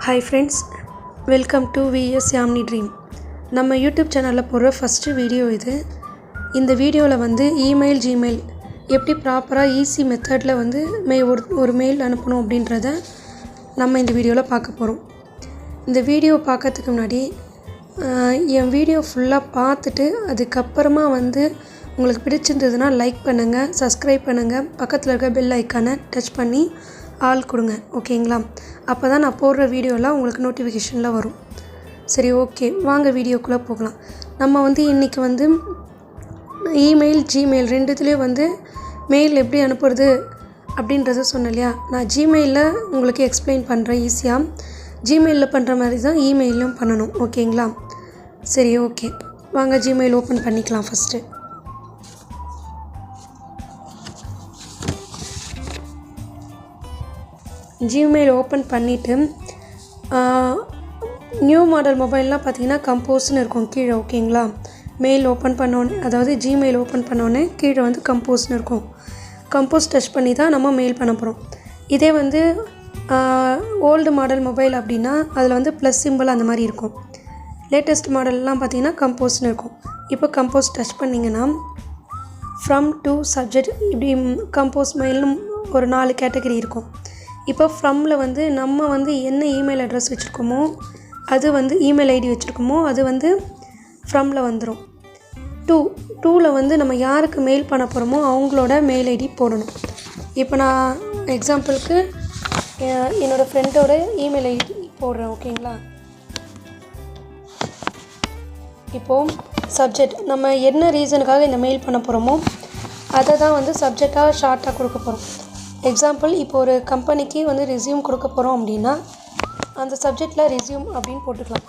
Hi friends welcome to VS யாம்னி dream நம்ம YouTube சேனலில் போடுற ஃபஸ்ட்டு வீடியோ இது. இந்த வீடியோவில் வந்து இமெயில் ஜிமெயில் எப்படி ப்ராப்பராக ஈஸி மெத்தடில் வந்து மெ ஒரு ஒரு மெயில் அனுப்பணும் அப்படின்றத நம்ம இந்த வீடியோவில் பார்க்க போகிறோம் இந்த வீடியோ பார்க்கறதுக்கு முன்னாடி என் வீடியோ ஃபுல்லாக பார்த்துட்டு அதுக்கப்புறமா வந்து உங்களுக்கு பிடிச்சிருந்ததுன்னா லைக் பண்ணுங்கள் சப்ஸ்கிரைப் பண்ணுங்கள் பக்கத்தில் இருக்க பெல் ஐக்கானை டச் பண்ணி ஆள் கொடுங்க ஓகேங்களா? அப்போ தான் நான் போடுற வீடியோலாம் உங்களுக்கு நோட்டிஃபிகேஷனில் வரும். சரி ஓகே. வாங்க வீடியோக்குள்ளே போகலாம். நம்ம வந்து இன்றைக்கி வந்து இமெயில் ஜிமெயில் ரெண்டுத்துலேயும் வந்து மெயில் எப்படி அனுப்புறது அப்படின்றத சொன்னேன் இல்லையா? நான் ஜிமெயிலில் உங்களுக்கு எக்ஸ்பிளைன் பண்ணுறேன் ஈஸியாக ஜிமெயிலில் பண்ணுற மாதிரி தான் இமெயிலும் பண்ணணும் ஓகேங்களா? சரி ஓகே. வாங்க ஜிமெயில் ஓப்பன் பண்ணிக்கலாம் ஃபஸ்ட்டு ஜிமெயில் ஓப்பன் பண்ணிவிட்டு நியூ மாடல் மொபைல்லாம் பார்த்தீங்கன்னா கம்போஸ்னு இருக்கும். கீழே ஓகேங்களா மெயில் ஓப்பன் பண்ணோன்னே அதாவது ஜிமெயில் ஓப்பன் பண்ணோன்னே கீழே வந்து கம்போஸ்னு இருக்கும். கம்போஸ் டச் பண்ணி தான் நம்ம மெயில் பண்ண போகிறோம் இதே வந்து ஓல்டு மாடல் மொபைல் அப்படின்னா அதில் வந்து ப்ளஸ் சிம்பிள் அந்த மாதிரி இருக்கும். லேட்டஸ்ட் மாடல்லாம் பார்த்தீங்கன்னா கம்போஸ்னு இருக்கும். இப்போ கம்போஸ் டச் பண்ணிங்கன்னா ஃப்ரம் டு சப்ஜெக்ட் இப்படி கம்போஸ் மெயில்னு ஒரு நாலு கேட்டகரி இருக்கும். இப்போ ஃப்ரம்மில் வந்து நம்ம வந்து என்ன இமெயில் அட்ரஸ் வச்சுருக்கோமோ அது வந்து இமெயில் ஐடி வச்சுருக்கோமோ அது வந்து ஃப்ரம்மில் வந்துடும் டூ டூவில் வந்து நம்ம யாருக்கு மெயில் பண்ண போகிறோமோ அவங்களோட மெயில் ஐடி போடணும். இப்போ நான் எக்ஸாம்பிளுக்கு என்னோடய ஃப்ரெண்டோட இமெயில் ஐடி போடுறேன் ஓகேங்களா இப்போது சப்ஜெக்ட் நம்ம என்ன ரீசனுக்காக இந்த மெயில் பண்ண போகிறோமோ அதை தான் வந்து சப்ஜெக்டாக ஷார்ட்டாக கொடுக்க போகிறோம் எக்ஸாம்பிள் இப்போ ஒரு கம்பெனிக்கு வந்து ரெஸ்யூம் கொடுக்க போகிறோம் அப்படின்னா அந்த சப்ஜெக்டில் ரெஸ்யூம் அப்படின்னு போட்டுக்கலாம்.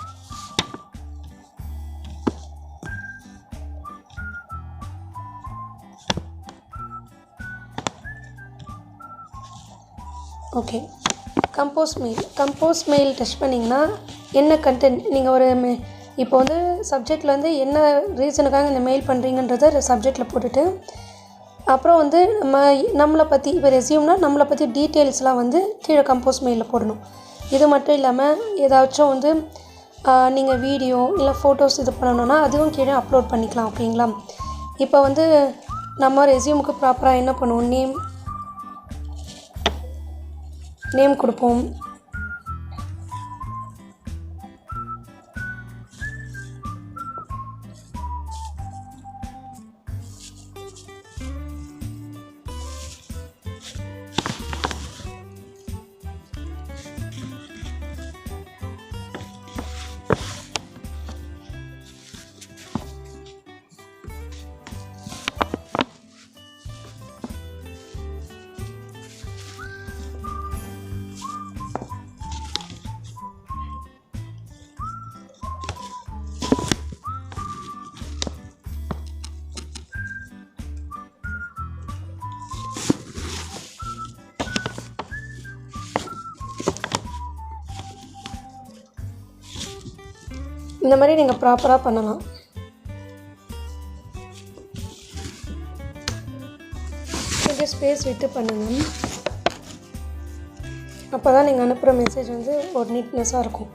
Okay compose mail compose mail touch பண்ணிங்கன்னா என்ன கண்டென்ட் நீங்கள் ஒரு மெ இப்போ வந்து சப்ஜெக்டில் வந்து என்ன ரீசனுக்காக இந்த மெயில் பண்ணுறீங்கன்றத சப்ஜெக்டில் போட்டுட்டு அப்புறம் வந்து நம்ம நம்மளை பற்றி இப்போ ரெசியூம்னா நம்மளை பற்றி டீட்டெயில்ஸ்லாம் வந்து கீழே கம்போஸ் மெயிலில் போடணும். இது மட்டும் இல்லாமல் ஏதாச்சும் வந்து நீங்கள் வீடியோ இல்லை ஃபோட்டோஸ் இது பண்ணணுன்னா அதுவும் கீழே அப்லோட் பண்ணிக்கலாம் ஓகேங்களா இப்போ வந்து நம்ம ரெஸ்யூமுக்கு ப்ராப்பராக என்ன பண்ணுவோம்? நேம் நேம் கொடுப்போம். இந்த மாதிரி நீங்கள் ப்ராப்பராக பண்ணலாம். கொஞ்சம் ஸ்பேஸ் விட்டு பண்ணுங்கள் அப்போ தான் நீங்கள் அனுப்புகிற மெசேஜ் வந்து ஒரு நீட்னஸாக இருக்கும்.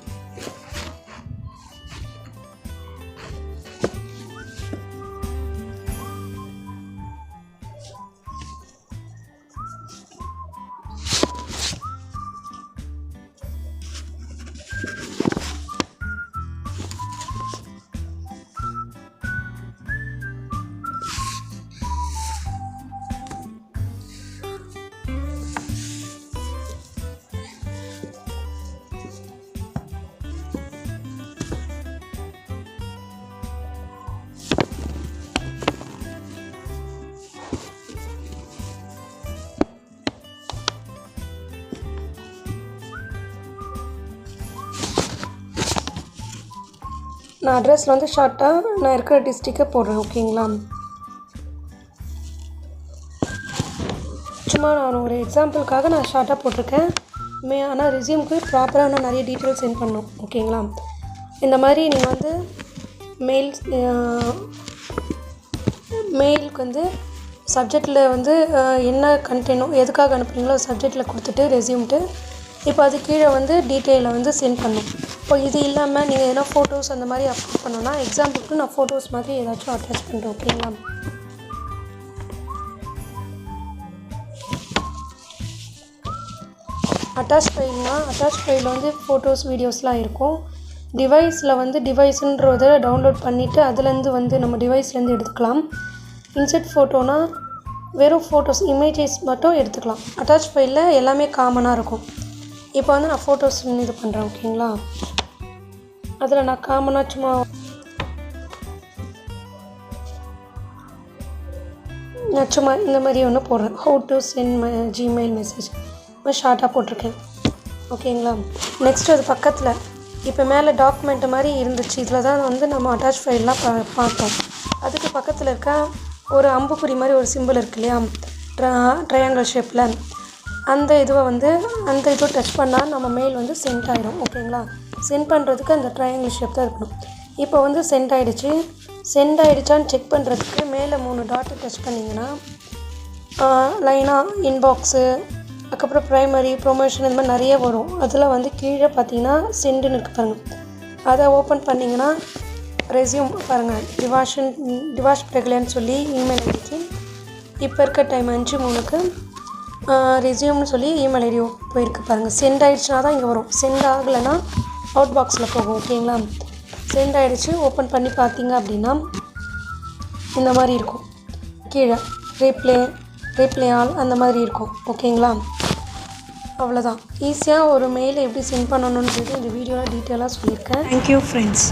நான் அட்ரஸில் வந்து ஷார்ட்டாக நான் இருக்கிற டிஸ்ட்ரிக்கை போடுறேன் ஓகேங்களா சும்மா நான் ஒரு எக்ஸாம்பிளுக்காக நான் ஷார்ட்டாக போட்டிருக்கேன். மே ஆனால் ரெஸ்யூம்க்கு ப்ராப்பராக நான் நிறைய டீட்டெயில்ஸ் சென்ட் பண்ணணும் ஓகேங்களா இந்த மாதிரி நீங்கள் வந்து மெயில் மெயிலுக்கு வந்து சப்ஜெக்டில் வந்து என்ன கண்டெனோ எதுக்காக அனுப்புறீங்களோ சப்ஜெக்டில் கொடுத்துட்டு ரெசியூம்ட்டு இப்போ அது கீழே வந்து டீட்டெயிலை வந்து சென்ட் பண்ணும் இப்போ இது இல்லாமல் நீங்கள் எதனா ஃபோட்டோஸ் அந்த மாதிரி அப்லோட் பண்ணோன்னா எக்ஸாம்பிளுக்கு நான் ஃபோட்டோஸ் மாதிரி ஏதாச்சும் அட்டாச் பண்ணுறேன் ஓகேங்களா அட்டாச் ஃபைல்னால் அட்டாச் ஃபைலில் வந்து ஃபோட்டோஸ் வீடியோஸ்லாம் இருக்கும். டிவைஸில் வந்து டிவைஸுன்றதை டவுன்லோட் பண்ணிவிட்டு அதுலேருந்து வந்து நம்ம டிவைஸ்லேருந்து எடுத்துக்கலாம். இன்செட் ஃபோட்டோனால் வெறும் ஃபோட்டோஸ் இமேஜஸ் மட்டும் எடுத்துக்கலாம். அட்டாச் ஃபைலில் எல்லாமே காமனாக இருக்கும். இப்போ வந்து நான் ஃபோட்டோஸ் இது பண்ணுறேன் ஓகேங்களா? அதில் நான் காமனாக சும்மா நான் சும்மா இந்த மாதிரி ஒன்று போடுறேன். How to send my Gmail message ஷார்ட்டாக போட்டிருக்கேன். ஓகேங்களா? நெக்ஸ்ட் அது பக்கத்தில் இப்போ மேலே டாக்குமெண்ட் மாதிரி இருந்துச்சு. இதில் தான் வந்து நம்ம அட்டாச் ஃபைல்லாம் பா பார்த்தோம். அதுக்கு பக்கத்தில் இருக்க ஒரு அம்புக்குறி மாதிரி ஒரு சிம்பிள் இருக்கு இல்லையா? ட்ரா ட்ரையாங்கிள் ஷேப்பில் அந்த இதுவை வந்து அந்த இதுவை டச் பண்ணால் நம்ம மெயில் வந்து சென்ட் ஆகிடும் ஓகேங்களா சென்ட் பண்ணுறதுக்கு அந்த ட்ரையாங்கிள் ஷேப் தான் இருக்கணும். இப்போ வந்து சென்ட் ஆகிடுச்சு சென்ட் ஆகிடுச்சான்னு செக் பண்ணுறதுக்கு மேலே மூணு டாட்டை டச் பண்ணிங்கன்னா லைனாக இன்பாக்ஸு அதுக்கப்புறம் ப்ரைமரி ப்ரொமோஷன் இந்த மாதிரி நிறைய வரும். அதில் வந்து கீழே பார்த்தீங்கன்னா சென்டுன்னு இருக்கு பாருங்கள் அதை ஓப்பன் பண்ணிங்கன்னா ரெஸ்யூம் பாருங்கள் டிவாஷன் டிவாஷ் பிரகலன்னு சொல்லி இமெயில் ஐடிக்கு. இப்போ இருக்க டைம் அஞ்சு மூணுக்கு. ரெஸ்யூம்னு சொல்லி இமெயில் ஐடி போயிருக்கு பாருங்கள் சென்ட் ஆகிடுச்சுனா தான் இங்கே வரும். சென்ட் ஆகலைன்னா அவுட் பாக்ஸில் போகும் ஓகேங்களா சென்ட் ஆகிடுச்சு ஓப்பன் பண்ணி பார்த்தீங்க அப்படின்னா இந்த மாதிரி இருக்கும். கீழே ரீப்ளே ரீப்ளே ஆல் அந்த மாதிரி இருக்கும் ஓகேங்களா அவ்வளோதான் ஈஸியாக ஒரு மெயில் எப்படி சென்ட் பண்ணணும்னு சொல்லிட்டு இந்த வீடியோவில் டீட்டெயிலாக சொல்லியிருக்கேன். Thank you friends.